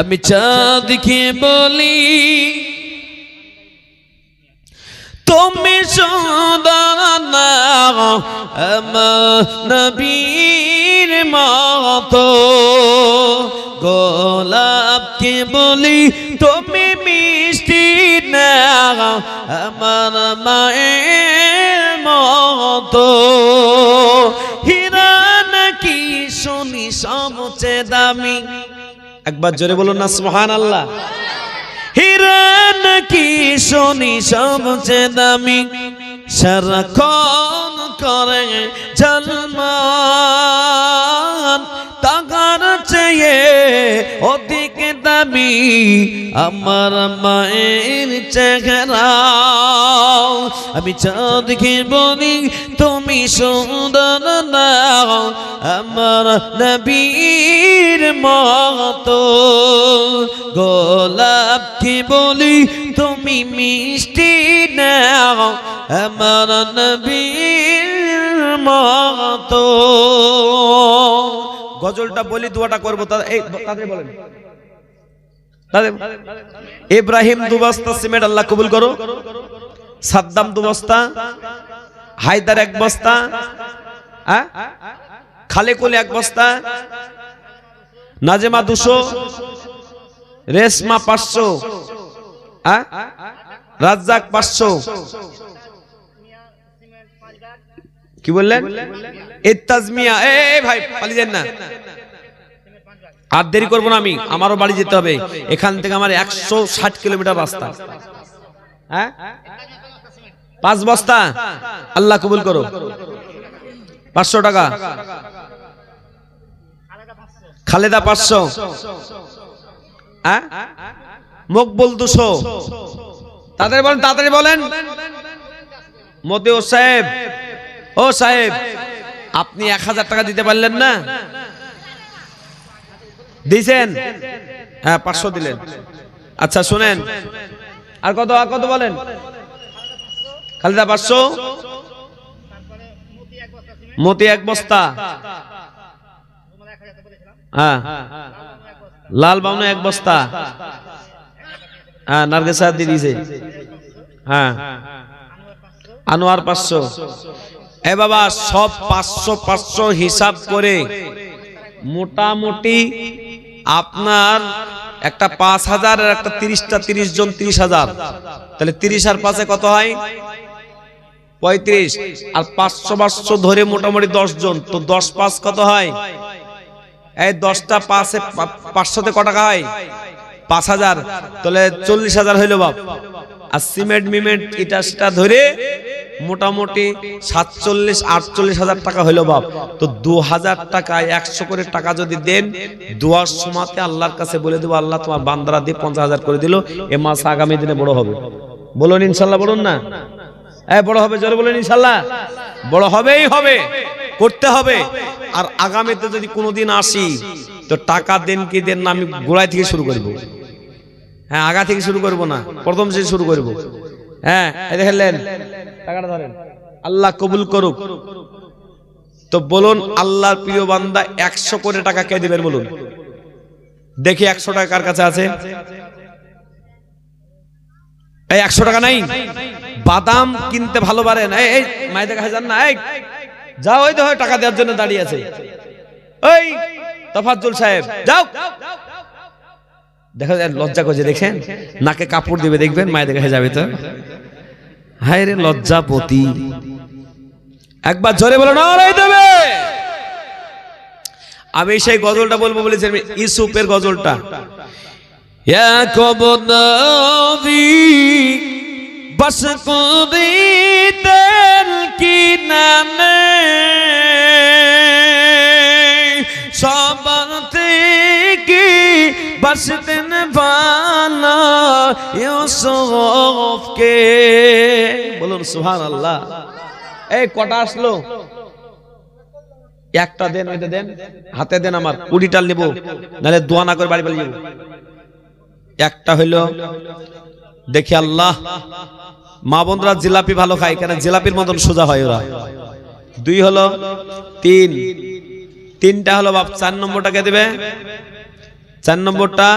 আমি চাঁদকে বলি, তুমি সুন্দর না আমার নবীর মতো। গোলাপকে বলি, তুমি মিষ্টি না আমার মায়ের মতো। হীরা নাকি শুনি সবচেয়ে দামি? একবার জোরে বলুন না সুহান আল্লাহ হিরণ কি শনি সবচেয়ে দামি। সারাক্ষণ করে জন্মান চেয়ে অধিক দামি আমার মায়ের চেহারা। আমি চাঁদকে বলি তুমি সুন্দর না আমার নবীর মতো। গোলাপকে বলি তুমি মিষ্টি নাও, আমার নবীর মতো। গজলটা বলি, দোয়াটা করব তাদের বলেন। ইব্রাহিম দুবস্তা, সিমেন্ট আল্লাহ কবুল করো। সাদ্দাম দুবস্তা, হায়দার এক বস্তা খালেকুল এক বস্তা, নাজেমা দুশো, রেশমা পাঁচশো রাজ্জাক পাঁচশো। কি বললেন? এ ভাই না। আর দেরি করব না আমি, আমারও বাড়ি যেতে হবে। এখান থেকে আমার একশো ষাট কিলোমিটার রাস্তা। হ্যাঁ? পাঁচ বস্তা? আল্লাহ কবুল করো পাঁচশো টাকা। খালেদা পাঁচশো। হ্যাঁ? মকবুল দুশো। তাদের বলেন, তাড়াতাড়ি বলেন। মতে ও সাহেব। ও সাহেব, আপনি এক হাজার টাকা দিতে পারলেন না? দিয়েছেন হ্যাঁ পাঁচশো দিলেন। আচ্ছা শুনেন। আর কত আর কত বলেন? খালিদা, পাঁচশো? মতি এক বস্তা। হ্যাঁ। লাল বাউনে এক বস্তা। হ্যাঁ নার্গেস দিয়ে দিয়েছে। হ্যাঁ। আনোয়ার পাঁচশো। এ বাবা, সব পাঁচশো পাঁচশো হিসাব করে মোটামুটি আপনার একটা পাঁচ হাজার আর একটা তিরিশটা তিরিশ জন তিরিশ হাজার। তাহলে তিরিশ আর পাঁচে কত হয়? পঁয়ত্রিশ। আর পাঁচশো পাঁচশো ধরে মোটামুটি দশ জন। তো দশ পাঁচ কত হয়? এই দশটা পাঁচে পাঁচশোতে ক টাকা হয়? পাঁচ হাজার। তাহলে চল্লিশ হাজার হইল বাপ। আর সিমেন্ট মিমেন্ট এটা সেটা ধরে মোটামুটি সাতচল্লিশ, আটচল্লিশ হাজার টাকা হইল বাপ। তো দু হাজার টাকা একশো করে টাকা যদি দেন, দুয়ার সময়তে আল্লাহর কাছে বলে দেবো, আল্লাহ তোমার বান্দারা দিয়ে পঞ্চাশ হাজার করে দিল, এ মাস আগামী দিনে বড় হবে। বলুন ইনশাল্লাহ, বলুন না? হ্যাঁ বড় হবে, জোরে বলেন ইনশাল্লাহ। বড় হবেই হবে, করতে হবে। আর আগামীতে যদি কোনোদিন আসি, তো টাকা দেন কি দেন না, আমি গোড়ায় থেকে শুরু করব। হ্যাঁ আগা থেকে শুরু করব না। প্রথম থেকে শুরু করব। হ্যাঁ এই দেখলেন টাকাটা ধরেন। আল্লাহ কবুল করুক। তো বলুন, আল্লাহর প্রিয় বান্দা একশো করে টাকা কে দিবেন বলুন? দেখি একশো টাকা কার কাছে আছে? এই একশো টাকা নাই। বাদাম কিনতে ভালো পারেন এই, মায়েদের কাছে যান না। এই, যাও ওই তো টাকা দেওয়ার জন্য দাঁড়িয়ে আছে। ওই তফাজ্জুল সাহেব, যাও। দেখা যায়, লজ্জা করছে দেখেন নাকে কাপড় দিবে, দেখবেন মায়ের কাছে যাবে তো। হায় রে লজ্জাপতি। একবার জোরে বলো না দেবে। আমি সেই গজলটা বলব বলেছিলাম ইসুপের গজলটা। বস কুদিতেন কি নামে বসতেন ভালো ইউসুফকে। বলুন সুহান আল্লাহ এই, কটা আসলো? একটা দেন, ওইটা দেন। হাতে দেন আমার কুড়িটাল নেব। নাহলে দোয়া না করে বাড়ি বাড়ি যাব। একটা হইল, দেখি আল্লাহ, মা বোনরা জিলাপি ভালো খায় কেন? জিলাপির মতন সোজা হয় ওরা। দুই হলো, তিন। তিনটা হলো বাপ, চার নম্বরটাকে দেবে? চার নম্বরটা?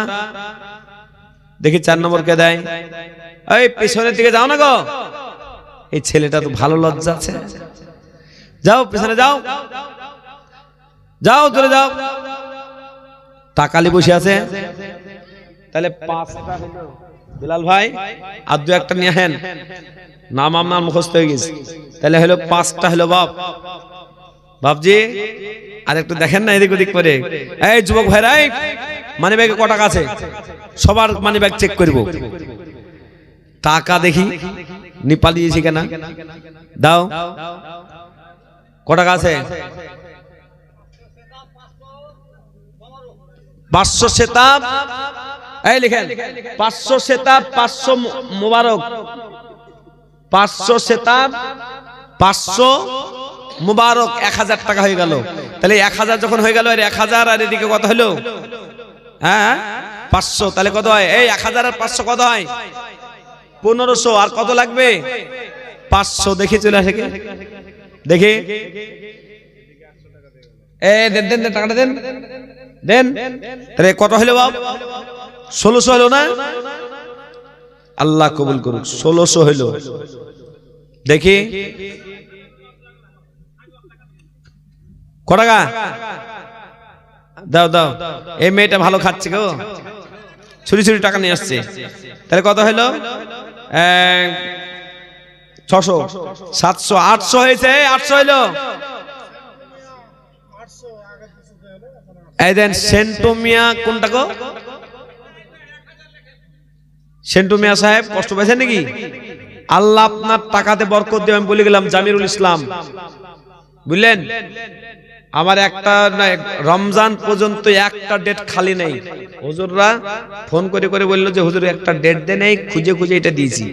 দেখি চার নম্বর কে দেয়? এই, পিছনের দিকে যাও না গো। এই ছেলেটা তো ভালো লজ্জা আছে। যাও, পিছনে যাও। যাও দূরে যাও। টাকালি বসে আছে। তাহলে বিলাল ভাই, আর দু একটা নিয়ে হেন নাম আপনার মুখস্থ হয়ে গেছে। তাহলে হলো পাঁচটা হলো বাপ। বাপজি আর একটু দেখেন না এদিক ওদিক করে। এই যুবক ভাইরাই মানি ব্যাগে ক টাকা আছে? সবার মানি ব্যাগ চেক করব। টাকা দেখি, নিপালি দিয়েছি কেনা। দাও। ক টাকা আছে? পাঁচশো সেতাব। এই লিখেন, পাঁচশো সেতাব, পাঁচশো মোবারক। পাঁচশো সেতাব, পাঁচশো মুবারক এক হাজার টাকা হয়ে গেল। তাহলে এক হাজার যখন হয়ে গেল, আর এক হাজার, আর এদিকে কত হলো? হ্যাঁ? পাঁচশো, তাহলে কত হয়? এই এক হাজার আর পাঁচশো কত হয়? পনেরোশো, আর কত লাগবে? পাঁচশো, দেখি চলে আসে? দেখি। এ, দেন দেন টাকাটা দেন। দেন। তাহলে কত হলো বাপ? ষোলোশো হলো না? আল্লাহ কবুল করুক, ষোলোশো হইল দেখি ক টাকা দাও দাও। এই মেয়েটা ভালো খাচ্ছে গো। ছুরি ছুরি টাকা নিয়ে আসছে। তাহলে কত হলো ছশো। সাতশো, আটশো হয়েছে, আটশো হইল। এই দেন, সেন্টোমিয়া কোনটা গো? সেন্টোমিয়া সাহেব, কষ্ট পেয়েছেন নাকি? আল্লাহ আপনার টাকাতে বরকত দেবে আমি বলে গেলাম, জামিরুল ইসলাম। বুঝলেন? আমার একটা রমজান পর্যন্ত একটা ডেট খালি নেই। হুজুররা ফোন করে করে বলল যে, হুজুর, একটা ডেট দে নেই, খুঁজে খুঁজে এটা দিয়েছি।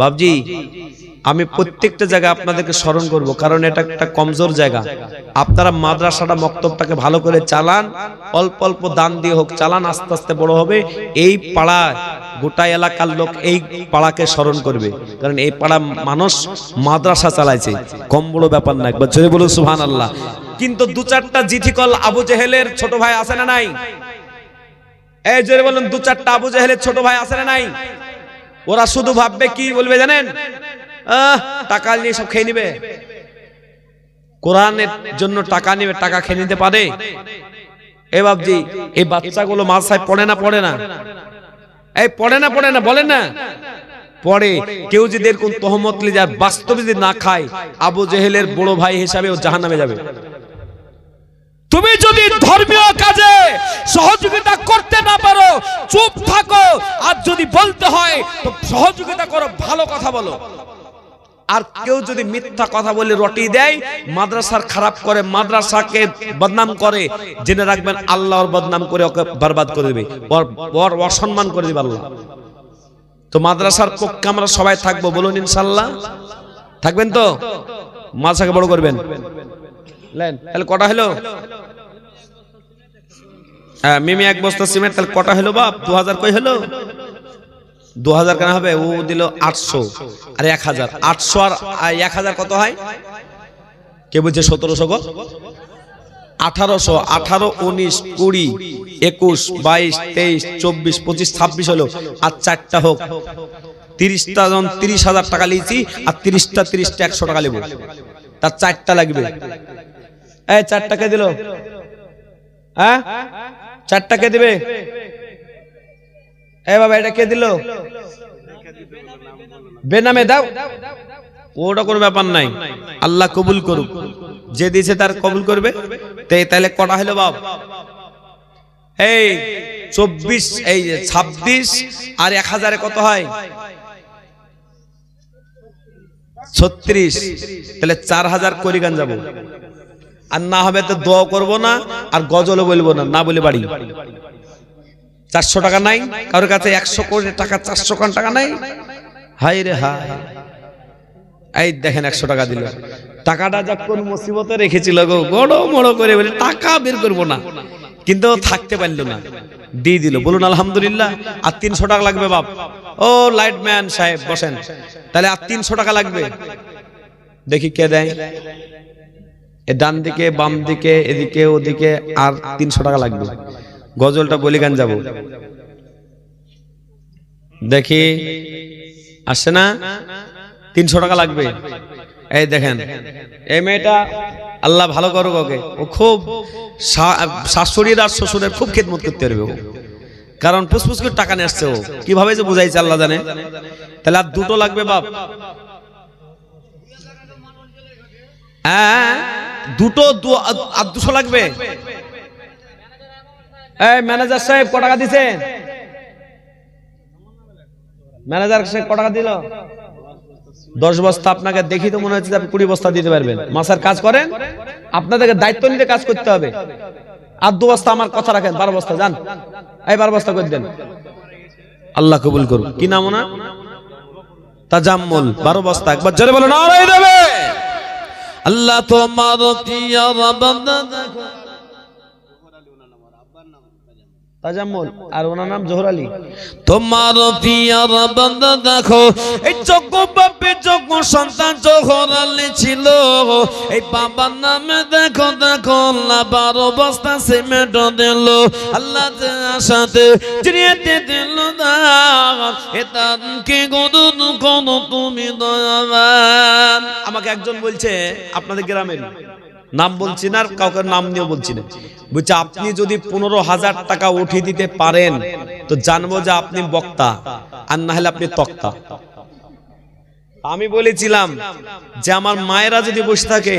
বাবজি আমি প্রত্যেকটা জায়গায় আপনাদেরকে স্মরণ করব, কারণ এটা একটা কমজোর জায়গা। আপনারা মাদ্রাসাটা, মক্তবটাকে ভালো করে চালান, অল্প অল্প দান দিয়ে হোক, চালান, আস্তে আস্তে বড় হবে। এই পাড়া গোটা এলাকার লোক এই পাড়াকে স্মরণ করবে। কারণ এই পাড়া মানুষ মাদ্রাসা চালাইছে। কম বড় ব্যাপার না, একবার জোরে বলুন সুহান আল্লাহ কিন্তু দু চারটা জিঠিকল আবু জেহেলের ছোট ভাই আছে না নাই? এই জোরে বলুন, দু চারটা আবু জেহেলের ছোট ভাই আছে না নাই? ওরা শুধু ভাববে, কি বলবে জানেন? টাকা নিয়ে সব খেয়ে নিবে। কোরআনের জন্য টাকা নিবে, টাকা খেয়ে নিতে পারে। এ বাবজি এই বাচ্চাগুলো মাসায় পড়ে না পড়ে না? এই পড়ে না পড়ে না বলে না। পড়ে। কেউ যদি এরকম তহমত যায়, বাস্তবে যদি না খায়, আবু জেহেলের বড় ভাই হিসাবে ও জাহান্নামে যাবে। তুমি যদি ধর্মীয় কাজে সহযোগিতা করতে না পারো, চুপ থাকো। আর যদি বলতে হয়, তো সহযোগিতা করো, ভালো কথা বলো। আর কেউ যদি মিথ্যা কথা বলে রটি দেয়, মাদ্রাসার খারাপ করে, মাদ্রাসাকে বদনাম করে, জেনে রাখবেন আল্লাহর বদনাম করে ওকে বরবাদ করে দেবে। ওর- অসম্মান করে দেবে আল্লাহ। তো মাদ্রাসার পক্ষে আমরা সবাই থাকব বলুন ইনশাল্লাহ থাকবেন তো? মাদ্রাসাকে বড় করবেন। তাহলে কটা হলো? হ্যাঁ মিমি এক বস্তা সিমেন্ট, তাহলে কটা হলো বাপ? দু হাজার কই হলো? দু হাজার কেন হবে? ও দিল আটশো। আর এক হাজার আটশো আর এক হাজার কত হয়? কে বলছে সতেরোশো আঠারোশো। আঠারো, উনিশ, কুড়ি, একুশ, বাইশ, তেইশ, চব্বিশ, পঁচিশ, ছাব্বিশ হলো। আর চারটা হোক। তিরিশটা জন তিরিশ হাজার টাকা লিয়েছি, আর তিরিশটা তিরিশটা একশো টাকা নেব তার চারটা লাগবে। এই চারটা কে দিল। হ্যাঁ? চারটা কে দিবে? এ বাবা, এটা কে দিল? বেনামে দাও। ওটা কোনো ব্যাপার নাই। আল্লাহ কবুল করুক। যে দিয়েছে তার কবুল করবে। তাহলে কটা হলো বাপ? এই, চব্বিশ, এই ছাব্বিশ, আর এক হাজারে কত হয়? ছত্রিশ। তাহলে চার হাজার করিগান যাব। আর না হবে তো দোয়া করব না, আর গজলও বলব না না বলে বাড়ি। চারশো টাকা নাই, কারোর কাছে একশো কোটি টাকা, চারশো কোটি টাকা নাই। হাই রে হাই এই দেখেন একশো টাকা দিল। টাকাটা যা কোন মুসিবতে রেখেছিল গো, বড় বড় করে বলে, টাকা বের করব না। কিন্তু থাকতে পারল না, দিয়ে দিল, বলুন আলহামদুলিল্লাহ, আর তিনশো টাকা লাগবে বাপ। ও লাইটম্যান সাহেব, বসেন। তাহলে আর তিনশো টাকা লাগবে। দেখি কে দেয়। এ ডান দিকে, বাম দিকে, এদিকে, ওদিকে, আর তিনশো টাকা লাগবে। গজলটা বলি গান যাব। দেখি আসছে না? তিনশো টাকা লাগবে। এই দেখেন, এই মেয়েটা আল্লাহ ভালো করুক ওকে। ও খুব শাশুড়ির আর শ্বশুরের খুব খেদমত করতে পারবে ও। কারণ ফুসফুস করে টাকা নিয়ে আসছে ও। কীভাবে যে বুঝাইছে আল্লাহ জানে? তাহলে আর দুটো লাগবে বাপ। হ্যাঁ? দুটো দুশো লাগবে? ম্যানেজার সাহেব, ক টাকা দিছে? ম্যানেজার সাহেব, ক টাকা দিল? দশ বস্তা আপনাকে দেখি তো মনে হচ্ছে আপনি কুড়ি বস্তা দিতে পারবেন। মাসের কাজ করেন? আপনাদেরকে দায়িত্ব নিতে কাজ করতে হবে। আর দু বস্তা আমার কথা রাখেন, বারো বস্তা, যান। এই বারো বস্তা করে দেন। আল্লাহ কবুল করুন কি নাম ওনার? তাজাম্মুল, বারো বস্তা। একবার জোরে বলো না দেবে। আল্লাহ তোমার বান্দা দেখো। তাজাম্মুল আর ওনার নাম জোহর আলী। তোমার পিয়ার বান্দা দেখো এই যোগ্য বাপে যোগ্য সন্তান জোহর আলী ছিল। এই বাবার নামে দেখো দেখো আল্লাহ বারো বস্তা সিমেন্ট দিল। আল্লাহ আশাতে চিনিয়েতে দিল না। এটা কি গরুন কোন তুমি দয়াবান আমাকে একজন বলছে আপনাদের গ্রামের। নাম বলছি না কাউকে নাম নিয়েও বলছি না। বলছে, আপনি যদি পনেরো হাজার টাকা উঠিয়ে দিতে পারেন, তো জানব যে আপনি বক্তা, আর না হলে আপনি তক্তা। আমি বলেছিলাম যে আমার মায়েরা যদি বসে থাকে,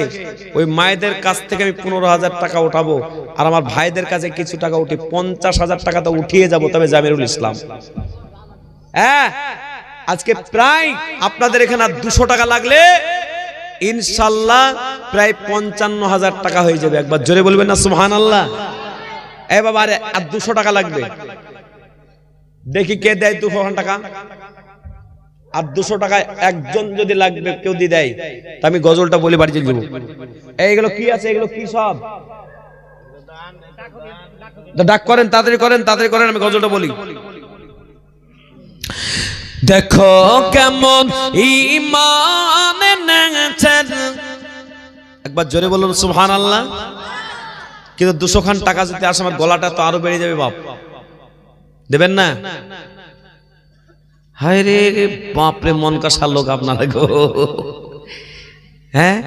ওই মায়েদের কাছ থেকে আমি পনেরো হাজার টাকা উঠাবো, আর আমার ভাইদের কাছে কিছু টাকা উঠে পঞ্চাশ হাজার টাকা তো উঠিয়ে যাব, তবে জামিরুল ইসলাম। হ্যাঁ আজকে প্রায় আপনাদের এখানে আর দুশো টাকা লাগলে ইনশাল্লাহ প্রায় পঞ্চান্ন হাজার টাকা হয়ে যাবে। একবার জোরে বলবেন না সুহান আল্লাহ এ বাবা, আরে, আর দুশো টাকা লাগবে? দেখি কে দেয় দুশো টাকা। আর দুশো টাকা একজন যদি লাগবে, কেউ দিয়ে দেয়। তা আমি গজলটা বলে বাড়ি চলে এইগুলো কি আছে? এগুলো কি সব? ডাক করেন, তাড়াতাড়ি করেন তাড়াতাড়ি করেন, আমি গজলটা বলি। দেখো কেমন ইমান একবার জোরে বলুন সুবহান আল্লাহ কিন্তু দুশো খান টাকা যদি আসে, আমার গলাটা তো আরও বেড়ে যাবে, বাপ। দেবেন না? হায় রে, বাপরে, মন কাসা লোক আপনারা গো। হ্যাঁ?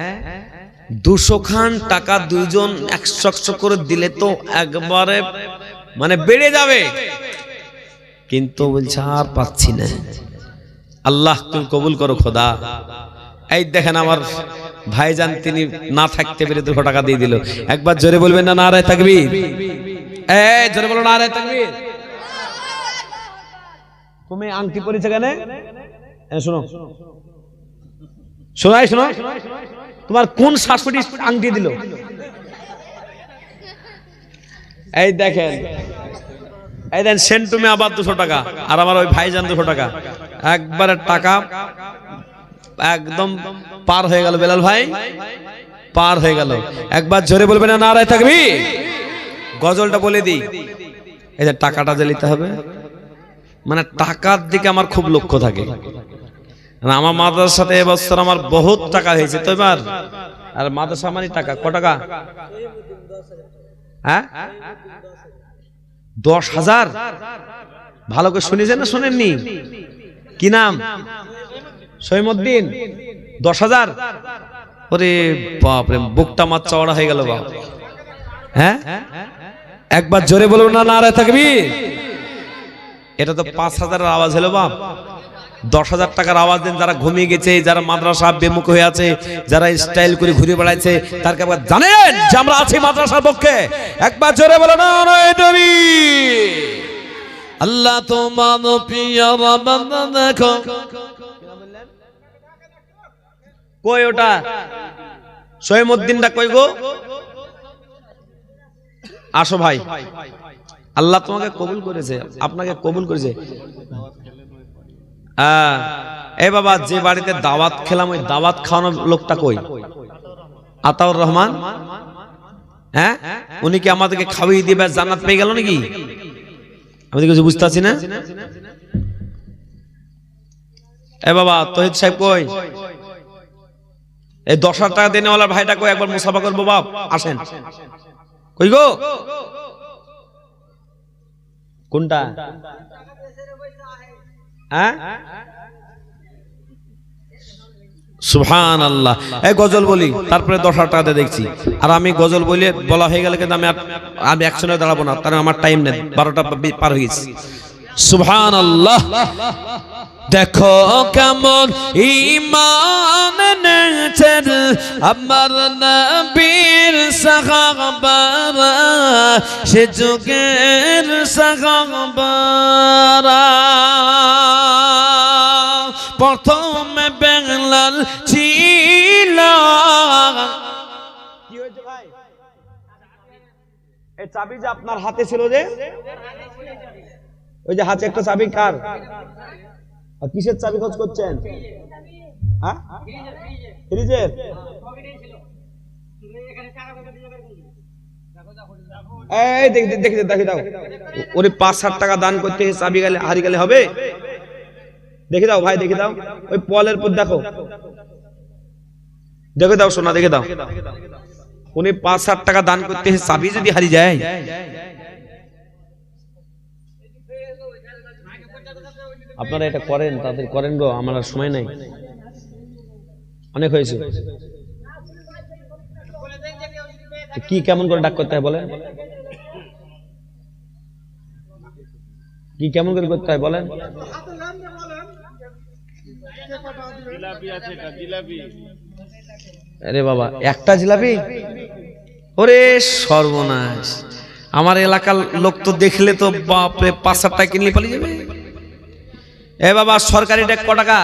দুশো খান টাকা দুইজন একশো একশো করে দিলে তো একবারে মানে বেড়ে যাবে। কিন্তু বলছে আর পাচ্ছি না। আল্লাহ তুমি কবুল করো খোদা। এই দেখেন আমার ভাইজান তিনি না থাকতে পেরে দুশো টাকা দিয়ে দিল। একবার জোরে বলবেন না নারায় থাকবি এই জোরে বলো নারায় থাকবি তুমি আংটি পরিছে কেন? এ, শোনো। শোনাই শোনো। তোমার কোন শাশুড়ি আংটি দিল? এই দেখেন এই দেন সেন্টুমে আবার দুশো টাকা, আর আমার ওই ভাইজান দুশো টাকা। একবারে টাকা একদম পার হয়ে গেল, বেলাল ভাই, পার হয়ে গেল। একবার জোরে বলবে না, নারায় থাকবি? গজলটা বলে দিই। এই যে টাকাটা যে নিতে হবে মানে টাকার দিকে আমার খুব লক্ষ্য থাকে। আমার মাদ্রাসার সাথে এবছর আমার বহুত টাকা হয়েছে, তো এবার? আর মাদ্রাসা মানে টাকা, ক টাকা? হ্যাঁ? দশ হাজার? ভালো করে শুনেছেন না শোনেননি? কি নাম? সৈমুদ্দিন। দশ হাজার? ওরে বাপরে, বুকটা মাছ চওড়া হয়ে গেল বাপ। হ্যাঁ? একবার জোরে বলব না, নারায় থাকবি? এটা তো পাঁচ হাজারের আওয়াজ হলো বাপ। দশ হাজার টাকার আওয়াজ দেন, যারা ঘুমিয়ে গেছে, যারা মাদ্রাসা বেমুখ হয়ে আছে, যারা স্টাইল করে ঘুরে বেড়াচ্ছে তার একবার জানেন যে আমরা আছি মাদ্রাসার পক্ষে। একবার জোরে বলে না আল্লাহ তোমার দেখো। কই ওটা? সৈমুদ্দিনটা কই গো? আসো ভাই। আল্লাহ তোমাকে কবুল করেছে, আপনাকে কবুল করেছে। এ বাবা, যে বাড়িতে দাওয়াত খেলাম, ওই দাওয়াত খাওয়ানোর লোকটা কই? আতাউর রহমান? হ্যাঁ? উনি কি আমাদেরকে খাওয়িয়ে ব্যাস জান্নাত পেয়ে গেল নাকি? আমি তো কিছু বুঝতে না? এ বাবা, তহিদ সাহেব কই? এই দশ হাজার টাকা দেনেওয়ালার ভাইটা কই? একবার মুসাফা করব, বাপ। আসেন। কই গো? কোনটা? হ্যাঁ? সুহান আল্লাহ এই গজল বলি, তারপরে দশ হাজার দেখছি। আর আমি গজল বলে বলা হয়ে গেলে কিন্তু আমি আমি একসঙ্গে দাঁড়াবো না, কারণ আমার টাইম নেই, বারোটা পার হয়ে গেছে। সুহান আল্লাহ দেখো কেমন ইমান নেছেন আমার নবীর সাহাবারা, সে যুগের সাহাবারা। প্রথমে বেঙ্গলাল ছিল। চাবি যে আপনার হাতে ছিল যে? ওই যে হাতে একটা চাবি কার? আর কিসের চাবি খোঁজ করছেন? হ্যাঁ? দেখি দাও। পাঁচ টাকা দান করতে চাবি গেলে হারি গেলে হবে? দেখে দাও, ভাই, দেখে দাও। ওই পলের পর দেখো। দেখে দাও, সোনা, দেখে দাও। উনি পাঁচ ষাট টাকা দান করতে চাবি যদি হারিয়ে যায় আপনারা এটা করেন, তাদের করেন গো, আমার আর সময় নাই। অনেক হয়েছে। কি কেমন করে ডাক করতে হয় বলেন? কি কেমন করে করতে হয় বলেন? আরে বাবা, একটা জিলাপি? ওরে সর্বনাশ। আমার এলাকার লোক তো দেখলে তো বাপরে, পাঁচ ষাট টাকা কিনলে পালিয়ে যাবে। এ বাবা সরকারি ডেক ক টাকা?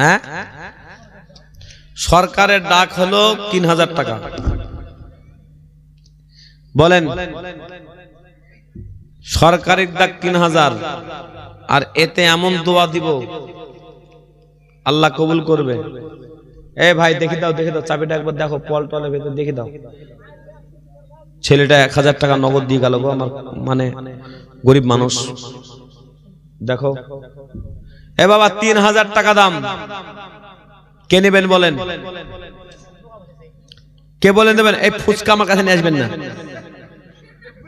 হ্যাঁ? সরকারের ডাক হলো তিন হাজার টাকা। বলেন, সরকারের ডাক তিন হাজার, আর এতে এমন দোয়া দিব, আল্লাহ কবুল করবে। এ ভাই, দেখি দাও দেখি দাও, চাবিটা একবার দেখো, পল টলের ভেতর, দেখি দাও। ছেলেটা এক হাজার টাকা নগদ দিয়ে গেল গো, আমার মানে গরিব মানুষ। দেখো। এ বাবা, তিন হাজার টাকা দাম। কে নেবেন বলেন? কে বলেন দেবেন? এই ফুচকা আমার কাছে নিয়ে আসবেন না।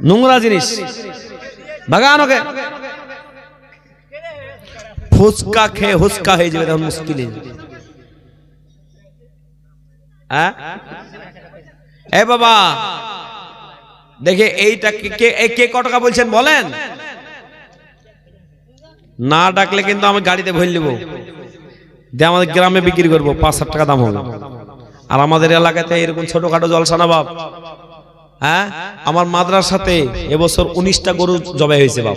নোংরা জিনিস। বাগান ওকে ফুচকা খেয়ে হুচকা হয়ে যাবে, তখন মুশকিল। হ্যাঁ? এ বাবা দেখে এইটা কে- কে কে টাকা বলছেন বলেন? না ডাকলে কিন্তু আমি গাড়িতে ভরে নেব। দিয়ে আমাদের গ্রামে বিক্রি করব, পাঁচ হাজার টাকা দাম হবে আর আমাদের এলাকাতে এরকম ছোটখাটো জলসা না বাপ হ্যাঁ? আমার মাদ্রার সাথে এবছর উনিশটা গরু জবাই হয়েছে বাপ।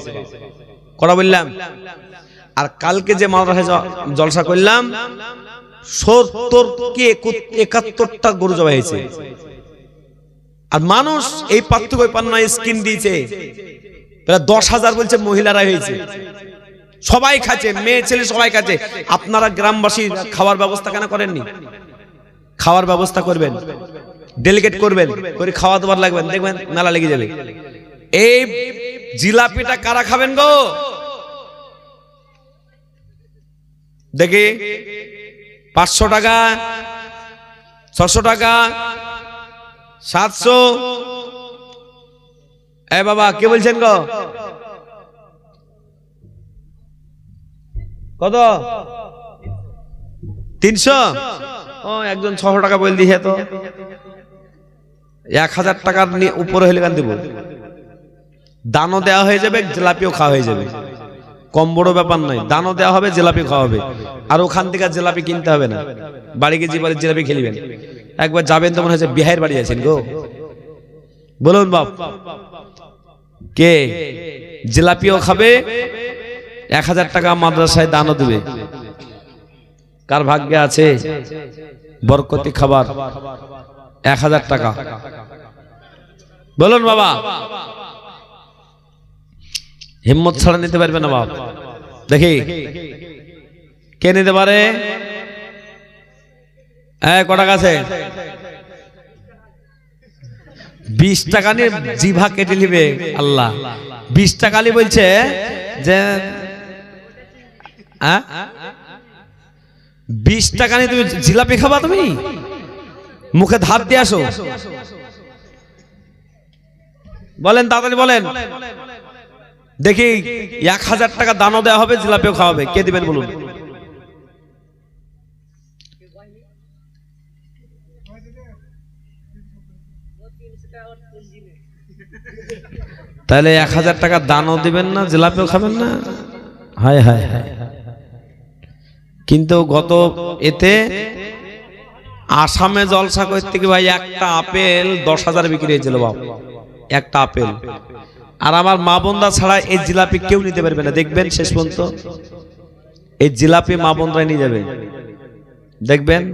কটা বললাম? আর কালকে যে মাদ্রাসায় জলসা করলাম, সত্তর কি একু- একাত্তরটা গরু জবাই হয়েছে। আর মানুষ এই পার্থক্য পান্ন স্কিন দিয়েছে। দশ হাজার বলছে মহিলারা হয়েছে। সবাই খাচ্ছে, মেয়ে, ছেলে সবাই খাচ্ছে। আপনারা গ্রামবাসী খাওয়ার ব্যবস্থা কেন করেননি? খাওয়ার ব্যবস্থা করবেন ডেলিগেট করবেন, করে খাওয়া দাবার লাগবেন দেখবেন মেলা লেগে যাবে। এই জিলাপিটা কারা খাবেন গো? দেখি, পাঁচশো টাকা, ছশো টাকা সাতশো। এ বাবা, কে বলছেন গো? কত? তিনশো? ও, একজন ছশো টাকা বল দিয়ে তো। এক হাজার টাকার উপরে হলে গান দেবো? দানও দেওয়া হয়ে যাবে, জেলাপিও খাওয়া হয়ে যাবে। কম বড় ব্যাপার নয়, দানও দেওয়া হবে জেলাপি খাওয়া হবে। আর ওখান থেকে জিলাপি কিনতে হবে না। বাড়ি গিয়ে বাড়ি জিলাপি খেলিবেন। একবার যাবেন তো মনে হচ্ছে বিহার বাড়ি আছেন গো। বলুন বাপ, কে? জিলাপিও খাবে, এক হাজার টাকা মাদ্রাসায় দানও দেবে। কার ভাগ্যে আছে? বরকতি খাবার, এক হাজার টাকা। বলুন বাবা, হিম্মত ছাড়া নিতে পারবে না বাপ। দেখি, কে নিতে পারে? হ্যাঁ ক টাকা বিশ টাকা নিয়ে জিভা কেটে নিবে আল্লাহ। বিশ টাকা নিয়ে বলছে যে? বিশ টাকা নিয়ে তুমি জিলাপি খাবা তুমি? মুখে ধাপ দিয়ে আসো। বলেন, তাড়াতাড়ি বলেন। দেখি, এক হাজার টাকা দানও দেওয়া হবে, জিলাপিও খাওয়াবে। কে দিবেন বলুন? তাহলে এক হাজার টাকা দানও দিবেন না, জিলাপিও খাবেন না? হায় হায় হায়। কিন্তু গত এতে আসামে জলসা করতে কি ভাই একটা আপেল দশ হাজার বিক্রি হয়েছিল বাপ। একটা আপেল। আর আমার মা বোনরা ছাড়া এই জিলাপি কেউ নিতে পারবে না। দেখবেন শেষ পর্যন্ত এই জিলাপি মা বোনরাই নিয়ে যাবে। দেখবেন?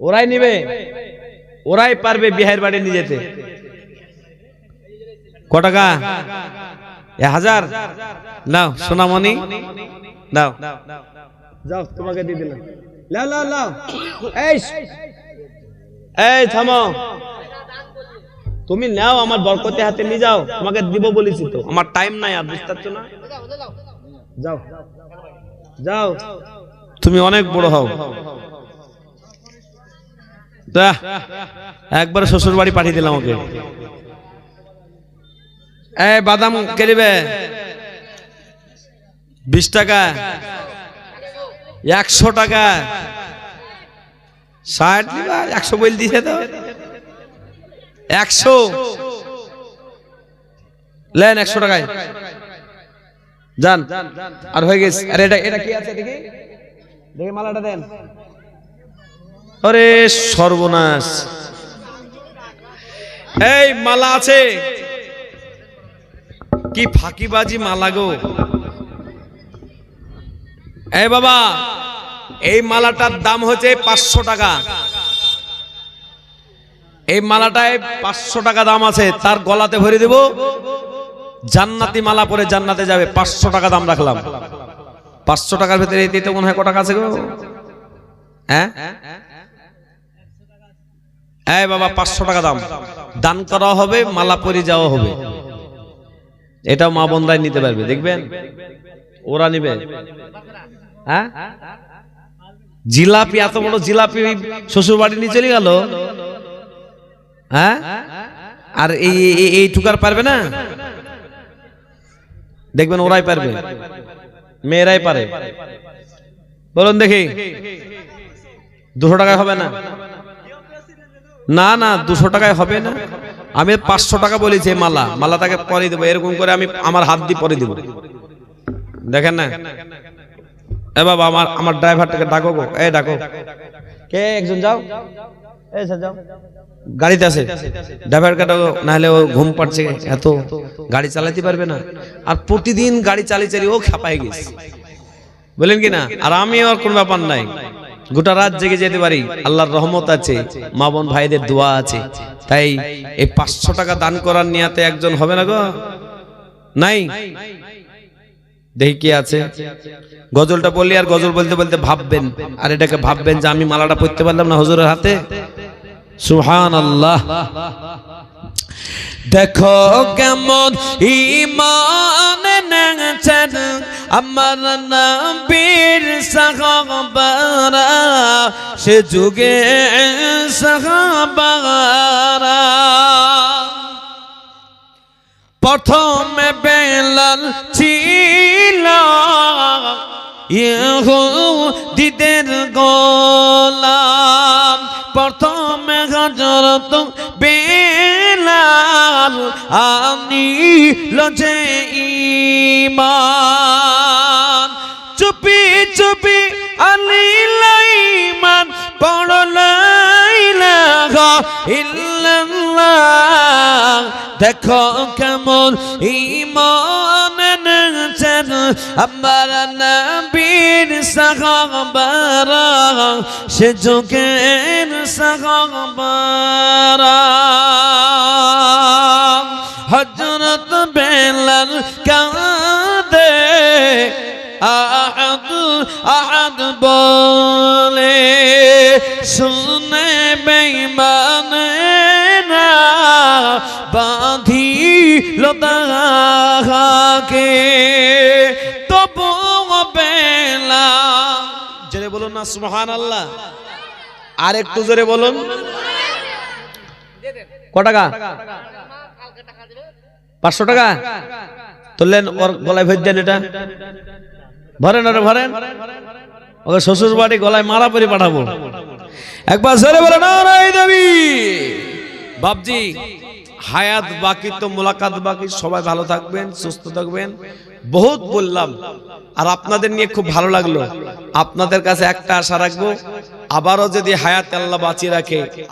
ওরাই নিবে। ওরাই পারবে বিহার বাড়ি নিয়ে যেতে। ক টাকা এ হাজার? নাও সোনামণি। নাও। যাও তোমাকে দিয়ে দিলাম। লাও লাও লাও। এই এই থামো। তুমি নাও আমার বরকতে হাতে নিয়ে যাও। তোমাকে দিব বলেছি তো। আমার টাইম নাই আর বুঝতে পারছ না? যাও। যাও। তুমি অনেক বড় হও। একবার শ্বশুর বাড়ি পাঠিয়ে দিলাম ওকে। এই বাদাম কেড়িবে বিশ টাকা। একশো টাকা। ষাট একশো বইল দিছে তো। একশো। লেন একশো টাকায়। যান। আর হয়ে গেছে। আরে এটা এটা কি আছে দেখি? দেখি মালাটা দেন। আরে সর্বনাশ। এই মালা আছে। কি ফাঁকিবাজি মালা গো? এই বাবা, এই মালাটার দাম হচ্ছে পাঁচশো টাকা। এই মালাটায় পাঁচশো টাকা দাম আছে, তার গলাতে ভরে দেব। জান্নাতি মালা পরে জান্নাতে যাবে, পাঁচশো টাকা দাম রাখলাম। পাঁচশো টাকার ভেতরে এতে মনে হয় ক টাকা আছে গো? হ্যাঁ? এই বাবা, পাঁচশো টাকা দাম। দান করা হবে, মালা পরে যাওয়া হবে। এটাও মা বন্দায় নিতে পারবে, দেখবেন? ওরা নিবে। হ্যাঁ? জিলাপি, এত বড় জিলাপি শ্বশুর বাড়ি নিয়ে চলে গেল। হ্যাঁ? আর এই- এই টুকার পারবে না? দেখবেন ওরাই পারবে। মেয়েরাই পারে। বলুন দেখি। দুশো টাকায় হবে না? না না, দুশো টাকায় হবে না? আমি পাঁচশো টাকা বলেছি এই মালা তাকে পরে দেবো এরকম করে আমি আমার হাত দিয়ে পরে দেবো। দেখেন না? এ বাবা আমার আমার ড্রাইভারটাকে ডাকো গো। এই ডাকো। কে একজন যাও? এই স্যার যাও। গাড়িতে আছে। ড্রাইভার কাটা না হলে ও ঘুম পাচ্ছে এত গাড়ি চালাতে পারবে না। আর প্রতিদিন গাড়ি চালিয়ে চালিয়ে ও খাপায় গেছে। বলেন কি না? আর আমি আর কোন ব্যাপার নাই। গোটা রাত জেগে যেতে পারি। আল্লাহর রহমত আছে। মা বোন ভাইদের দোয়া আছে। তাই এই পাঁচশো টাকা দান করার নিয়াতে একজন হবে না গো? নাই? দেখি কি আছে। গজলটা বললি আর গজল বলতে বলতে ভাববেন। আর এটাকে ভাববেন যে আমি মালাটা পড়তে পারলাম না হজুরের হাতে? সুহান আল্লাহ দেখো কেমন ইমান নেছেন আমার নবীর সাহাবারা, সে যুগে সাহাবারা। প্রথমে বেলাল ছিল দিদের গোলাম। প্রথমে হজরত বেলাল আনি লজে ইমান। চুপি চুপি আনি লাইমান পড়লাইলাহ ইল্লাল্লাহ। দেখো কেমন ইমান আমার নবীর সাহাবারা সে যুগের সাহাবারা হজরত বেলাল কাঁদে, আহাদ আহাদ বলে, শুনে বেইমানে না বাঁধি লতাকে বলুন না সুবহান আল্লাহ আর একটু জোরে বলুন। ক টাকা? পাঁচশো টাকা? তুললেন ওর গলায় ভেজ দেন এটা। ভরেন ওরে ভরেন ওকে শ্বশুর বাড়ি গলায় মারা পরে পাঠাবো। একবার জোরে বলে না বাবজি হায়াত বাকি তো, মোলাকাত বাকি। সবাই ভালো থাকবেন, সুস্থ থাকবেন। বহুত বললাম। আর আপনাদের নিয়ে খুব ভালো লাগল। আপনাদের কাছে একটা আশা রাখব, আবারও যদি হায়াত আল্লাহ বাঁচিয়ে রাখে